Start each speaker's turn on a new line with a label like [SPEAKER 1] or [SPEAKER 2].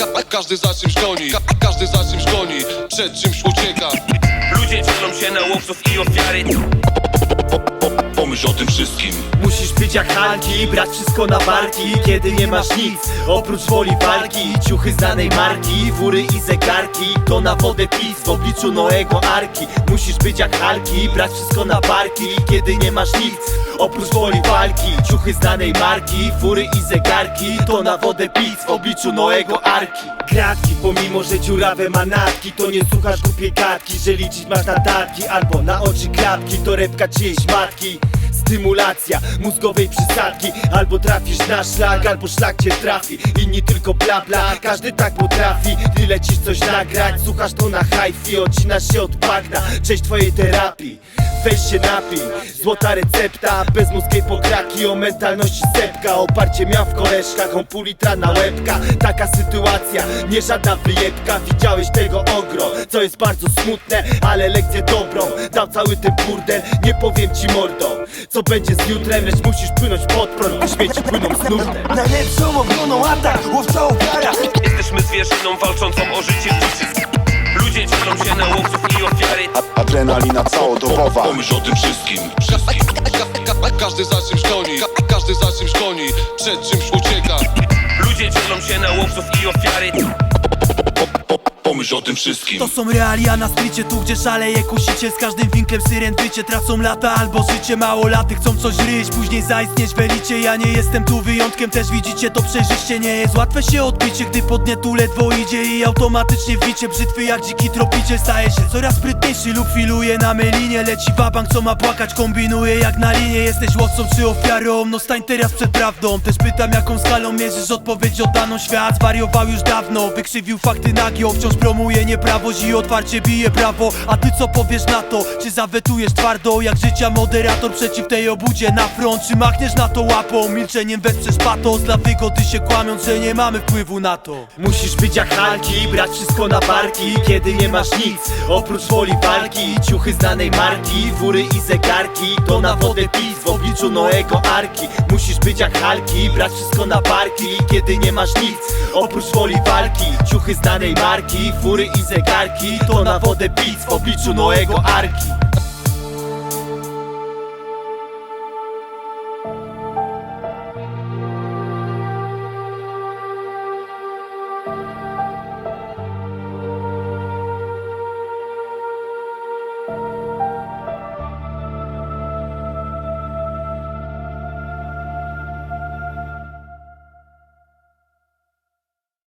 [SPEAKER 1] ka- każdy za czymś goni. Ka- Każdy za czymś goni, przed czymś ucieka.
[SPEAKER 2] Ludzie dzielą się na łowców i ofiary
[SPEAKER 1] Pomyśl o tym wszystkim.
[SPEAKER 3] Musisz być jak Halki, brać wszystko na barki. Kiedy nie masz nic, oprócz woli walki. Ciuchy znanej marki, wury i zegarki. To na wodę pis w obliczu Noego Arki. Musisz być jak Halki, brać wszystko na barki. Kiedy nie masz nic, oprócz woli walki. Ciuchy znanej marki, fury i zegarki. To na wodę pis w obliczu Noego Arki. Kratki, pomimo że dziurawe manatki. To nie słuchasz głupiej gadki, że liczyć masz na datki Albo na oczy klatki, to repka czyjejś matki Stymulacja mózgowej przysadki. Albo trafisz na szlak, albo szlak cię trafi. Inni tylko bla bla, każdy tak potrafi. Ty lecisz coś nagrać, słuchasz to na hi-fi Odcinasz się od bagna, część twojej terapii Weź się napij, złota recepta Bez mózgiej pokraki, o mentalności sepka. Oparcie miał w koleżkach, on pół litra na łebka. Taka sytuacja, nie żadna wyjebka. Widziałeś tego ogro, co jest bardzo smutne Ale lekcję dobrą, dał cały ten burdel. Nie powiem ci mordo, co będzie z jutrem Lecz musisz płynąć pod prąd, bo śmieci płyną z nurtem.
[SPEAKER 4] Najlepszą obroną atak, łowca ofiara.
[SPEAKER 2] Jesteśmy zwierzyną walczącą o życie w dziczy Ludzie dzielą się na łowców i ofiary.
[SPEAKER 5] Adrenalina całodobowa.
[SPEAKER 1] Pomyśl o tym wszystkim, wszystkim. Ka- ka- Każdy za czymś goni. Ka- Każdy za czymś goni, przed czymś ucieka.
[SPEAKER 2] Ludzie dzielą się na łowców i ofiary
[SPEAKER 1] O tym wszystkim.
[SPEAKER 6] To są realia na skrycie, tu gdzie szaleje kusicie Z każdym winklem syren wycie Tracą lata albo życie. Mało laty chcą coś ryć Później zaistnieć w elicie. Ja nie jestem tu wyjątkiem Też widzicie to przejrzyście Nie jest łatwe się odbicie Gdy pod nie tu ledwo idzie I automatycznie wicie Brzytwy jak dziki tropicie Staje się coraz sprytniejszy lub filuje na melinie. Leci wabank co ma płakać Kombinuje jak na linie. Jesteś łowcą czy ofiarą? No stań teraz przed prawdą. Też pytam jaką skalą mierzysz odpowiedź oddaną? Świat zwariował już dawno Wykrzywił fakty nagią Wciąż promuje nieprawość i otwarcie bije prawo. A ty co powiesz na to? Czy zawetujesz twardo? Jak życia moderator przeciw tej obudzie na front? Czy machniesz na to łapą? Milczeniem wesprzesz patos. Dla wygody się kłamiąc, że nie mamy wpływu na to.
[SPEAKER 3] Musisz być jak Halki, brać wszystko na barki. Kiedy nie masz nic, oprócz woli walki. Ciuchy znanej marki, wury i zegarki. To na wodę pis w obliczu Noego Arki. Musisz być jak Halki, brać wszystko na barki. Kiedy nie masz nic, oprócz woli walki. Ciuchy znanej marki, fury i zegarki. To na wodę pis w obliczu Noego Arki